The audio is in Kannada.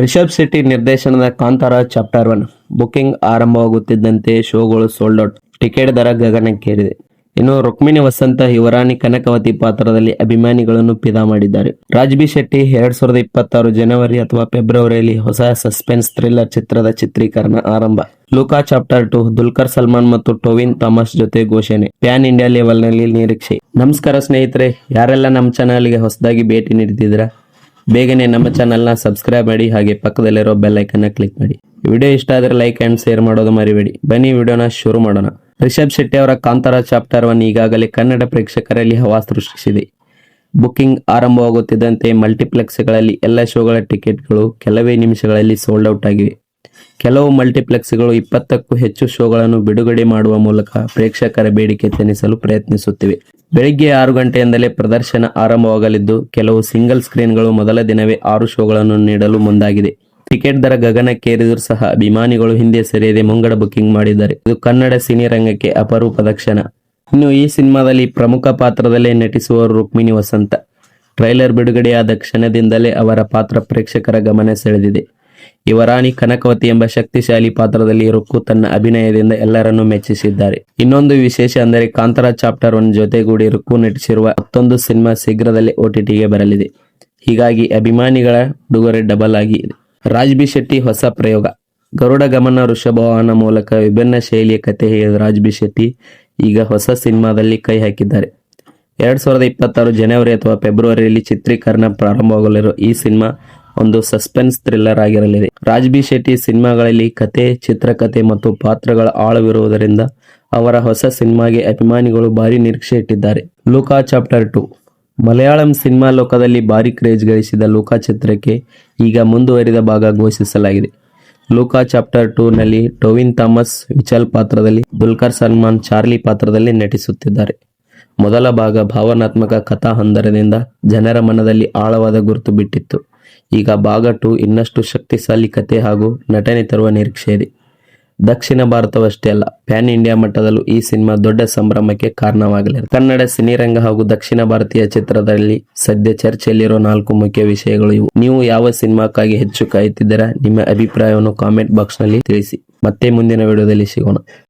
ರಿಷಬ್ ಶೆಟ್ಟಿ ನಿರ್ದೇಶನದ ಕಾಂತಾರ ಚಾಪ್ಟರ್ ಒನ್. ಬುಕಿಂಗ್ ಆರಂಭವಾಗುತ್ತಿದ್ದಂತೆ ಶೋಗಳು ಸೋಲ್ಡ್ ಔಟ್ ಟಿಕೆಟ್ ದರ ಗಗನಕ್ಕೇರಿದೆ. ಇನ್ನು ರುಕ್ಮಿಣಿ ವಸಂತ, ಯುವರಾಣಿ ಕನಕವತಿ ಪಾತ್ರದಲ್ಲಿ ಅಭಿಮಾನಿಗಳನ್ನು ಪಿದಾ ಮಾಡಿದ್ದಾರೆ. ರಾಜ್ಬಿ ಶೆಟ್ಟಿ ಎರಡ್ ಸಾವಿರದ ಇಪ್ಪತ್ತಾರು ಜನವರಿ ಅಥವಾ ಫೆಬ್ರವರಿಯಲ್ಲಿ ಹೊಸ ಸಸ್ಪೆನ್ಸ್ ಥ್ರಿಲ್ಲರ್ ಚಿತ್ರದ ಚಿತ್ರೀಕರಣ ಆರಂಭ. Luca chapter two, Dulquer Salmaan ಮತ್ತು ಟೋವಿನ್ ಥಾಮಸ್ ಜೊತೆ ಘೋಷಣೆ. ಪ್ಯಾನ್ ಇಂಡಿಯಾ ಲೆವೆಲ್ನಲ್ಲಿ ನಿರೀಕ್ಷೆ. ನಮಸ್ಕಾರ ಸ್ನೇಹಿತರೆ, ಯಾರೆಲ್ಲ ನಮ್ಮ ಚಾನಲ್ಗೆ ಹೊಸದಾಗಿ ಭೇಟಿ ನೀಡ್ತಿದ್ದೀರಾ ಬೇಗನೆ ನಮ್ಮ ಚಾನಲ್ನ ಸಬ್ಸ್ಕ್ರೈಬ್ ಮಾಡಿ ಹಾಗೆ ಪಕ್ಕದಲ್ಲಿರೋ ಬೆಲ್ ಐಕನ್ನ ಕ್ಲಿಕ್ ಮಾಡಿ. ವಿಡಿಯೋ ಇಷ್ಟ ಆದರೆ ಲೈಕ್ ಆ್ಯಂಡ್ ಶೇರ್ ಮಾಡೋದು ಮರಿಬೇಡಿ. ಬನ್ನಿ ವಿಡಿಯೋನ ಶುರು ಮಾಡೋಣ. ರಿಷಬ್ ಶೆಟ್ಟಿ ಅವರ ಕಾಂತಾರ ಚಾಪ್ಟರ್ ಒನ್ ಈಗಾಗಲೇ ಕನ್ನಡ ಪ್ರೇಕ್ಷಕರಲ್ಲಿ ಹವಾ ಸೃಷ್ಟಿಸಿದೆ. ಬುಕ್ಕಿಂಗ್ ಆರಂಭವಾಗುತ್ತಿದ್ದಂತೆ ಮಲ್ಟಿಪ್ಲೆಕ್ಸ್ಗಳಲ್ಲಿ ಎಲ್ಲ ಶೋಗಳ ಟಿಕೆಟ್ಗಳು ಕೆಲವೇ ನಿಮಿಷಗಳಲ್ಲಿ ಸೋಲ್ಡ್ ಔಟ್ ಆಗಿವೆ. ಕೆಲವು ಮಲ್ಟಿಪ್ಲೆಕ್ಸ್ಗಳು ಇಪ್ಪತ್ತಕ್ಕೂ ಹೆಚ್ಚು ಶೋಗಳನ್ನು ಬಿಡುಗಡೆ ಮಾಡುವ ಮೂಲಕ ಪ್ರೇಕ್ಷಕರ ಬೇಡಿಕೆ ತಣಿಸಲು ಪ್ರಯತ್ನಿಸುತ್ತಿವೆ. ಬೆಳಿಗ್ಗೆ ಆರು ಗಂಟೆಯಿಂದಲೇ ಪ್ರದರ್ಶನ ಆರಂಭವಾಗಲಿದ್ದು, ಕೆಲವು ಸಿಂಗಲ್ ಸ್ಕ್ರೀನ್ಗಳು ಮೊದಲ ದಿನವೇ ಆರು ಶೋಗಳನ್ನು ನೀಡಲು ಮುಂದಾಗಿದೆ. ಟಿಕೆಟ್ ದರ ಗಗನಕ್ಕೇರಿದರೂ ಸಹ ಅಭಿಮಾನಿಗಳು ಹಿಂದೆ ಸರಿಯದೆ ಮುಂಗಡ ಬುಕಿಂಗ್ ಮಾಡಿದ್ದಾರೆ. ಇದು ಕನ್ನಡ ಸಿನಿರಂಗಕ್ಕೆ ಅಪರೂಪದ ಕ್ಷಣ ಇನ್ನು ಈ ಸಿನಿಮಾದಲ್ಲಿ ಪ್ರಮುಖ ಪಾತ್ರದಲ್ಲೇ ನಟಿಸುವ ರುಕ್ಮಿಣಿ ವಸಂತ. ಟ್ರೈಲರ್ ಬಿಡುಗಡೆಯಾದ ಕ್ಷಣದಿಂದಲೇ ಅವರ ಪಾತ್ರ ಪ್ರೇಕ್ಷಕರ ಗಮನ ಸೆಳೆದಿದೆ. ಯುವರಾಣಿ ಕನಕವತಿ ಎಂಬ ಶಕ್ತಿಶಾಲಿ ಪಾತ್ರದಲ್ಲಿ ರುಕ್ಕು ತನ್ನ ಅಭಿನಯದಿಂದ ಎಲ್ಲರನ್ನೂ ಮೆಚ್ಚಿಸಿದ್ದಾರೆ. ಇನ್ನೊಂದು ವಿಶೇಷ ಅಂದರೆ ಕಾಂತಾರ ಚಾಪ್ಟರ್ ಒನ್ ಜೊತೆಗೂಡಿ ರುಕ್ಕು ನಟಿಸಿರುವ ಮತ್ತೊಂದು ಸಿನಿಮಾ ಶೀಘ್ರದಲ್ಲೇ ಓಟಿಟಿಗೆ ಬರಲಿದೆ. ಹೀಗಾಗಿ ಅಭಿಮಾನಿಗಳ ಉಡುಗೊರೆ ಡಬಲ್ ಆಗಿ ರಾಜ್ಬಿ ಶೆಟ್ಟಿ ಹೊಸ ಪ್ರಯೋಗ. ಗರುಡ ಗಮನ ವೃಷಭವಾಹನ ಮೂಲಕ ವಿಭಿನ್ನ ಶೈಲಿಯ ಕತೆ ಹೇಳಿದ ರಾಜ್ಬಿ ಶೆಟ್ಟಿ ಈಗ ಹೊಸ ಸಿನಿಮಾದಲ್ಲಿ ಕೈ ಹಾಕಿದ್ದಾರೆ. ಎರಡ್ ಸಾವಿರದ ಇಪ್ಪತ್ತಾರು ಜನವರಿ ಅಥವಾ ಫೆಬ್ರವರಿಯಲ್ಲಿ ಚಿತ್ರೀಕರಣ ಪ್ರಾರಂಭವಾಗಲಿರುವ ಈ ಸಿನಿಮಾ ಒಂದು ಸಸ್ಪೆನ್ಸ್ ಥ್ರಿಲ್ಲರ್ ಆಗಿರಲಿದೆ. ರಾಜ್ ಬಿ ಶೆಟ್ಟಿ ಸಿನಿಮಾಗಳಲ್ಲಿ ಕತೆ ಚಿತ್ರಕಥೆ ಮತ್ತು ಪಾತ್ರಗಳ ಆಳವಿರುವುದರಿಂದ ಅವರ ಹೊಸ ಸಿನಿಮಾಗೆ ಅಭಿಮಾನಿಗಳು ಭಾರಿ ನಿರೀಕ್ಷೆ ಇಟ್ಟಿದ್ದಾರೆ. Luca chapter two. Malayalam cinema ಲೋಕದಲ್ಲಿ ಭಾರಿ ಕ್ರೇಜ್ ಗಳಿಸಿದ ಲೂಕಾ ಚಿತ್ರಕ್ಕೆ ಈಗ ಮುಂದುವರಿದ ಭಾಗ ಘೋಷಿಸಲಾಗಿದೆ. ಲೂಕಾ ಚಾಪ್ಟರ್ ಟೂ ನಲ್ಲಿ ಟೋವಿನ್ ಥಾಮಸ್ ವಿಚಲ್ ಪಾತ್ರದಲ್ಲಿ ದುಲ್ಕರ್ ಸಲ್ಮಾನ್ ಚಾರ್ಲಿ ಪಾತ್ರದಲ್ಲಿ ನಟಿಸುತ್ತಿದ್ದಾರೆ. ಮೊದಲ ಭಾಗ ಭಾವನಾತ್ಮಕ ಕಥಾ ಹಂದರದಿಂದ ಜನರ ಮನದಲ್ಲಿ ಆಳವಾದ ಗುರುತು ಬಿಟ್ಟಿತ್ತು. ಈಗ ಭಾಗ ಟು ಇನ್ನಷ್ಟು ಶಕ್ತಿಶಾಲಿ ಕತೆ ಹಾಗೂ ನಟನೆ ತರುವ ನಿರೀಕ್ಷೆ ಇದೆ. ದಕ್ಷಿಣ ಭಾರತವಷ್ಟೇ ಅಲ್ಲ, ಪ್ಯಾನ್ ಇಂಡಿಯಾ ಮಟ್ಟದಲ್ಲೂ ಈ ಸಿನಿಮಾ ದೊಡ್ಡ ಸಂಭ್ರಮಕ್ಕೆ ಕಾರಣವಾಗಲಿದೆ. ಕನ್ನಡ ಸಿನಿರಂಗ ಹಾಗೂ ದಕ್ಷಿಣ ಭಾರತೀಯ ಚಿತ್ರದಲ್ಲಿ ಸದ್ಯ ಚರ್ಚೆಯಲ್ಲಿರೋ ನಾಲ್ಕು ಮುಖ್ಯ ವಿಷಯಗಳು ಇವು. ನೀವು ಯಾವ ಸಿನಿಮಾಕ್ಕಾಗಿ ಹೆಚ್ಚು ಕಾಯುತ್ತಿದ್ದೀರಾ? ನಿಮ್ಮ ಅಭಿಪ್ರಾಯವನ್ನು ಕಾಮೆಂಟ್ ಬಾಕ್ಸ್ನಲ್ಲಿ ತಿಳಿಸಿ. ಮತ್ತೆ ಮುಂದಿನ ವಿಡಿಯೋದಲ್ಲಿ ಸಿಗೋಣ.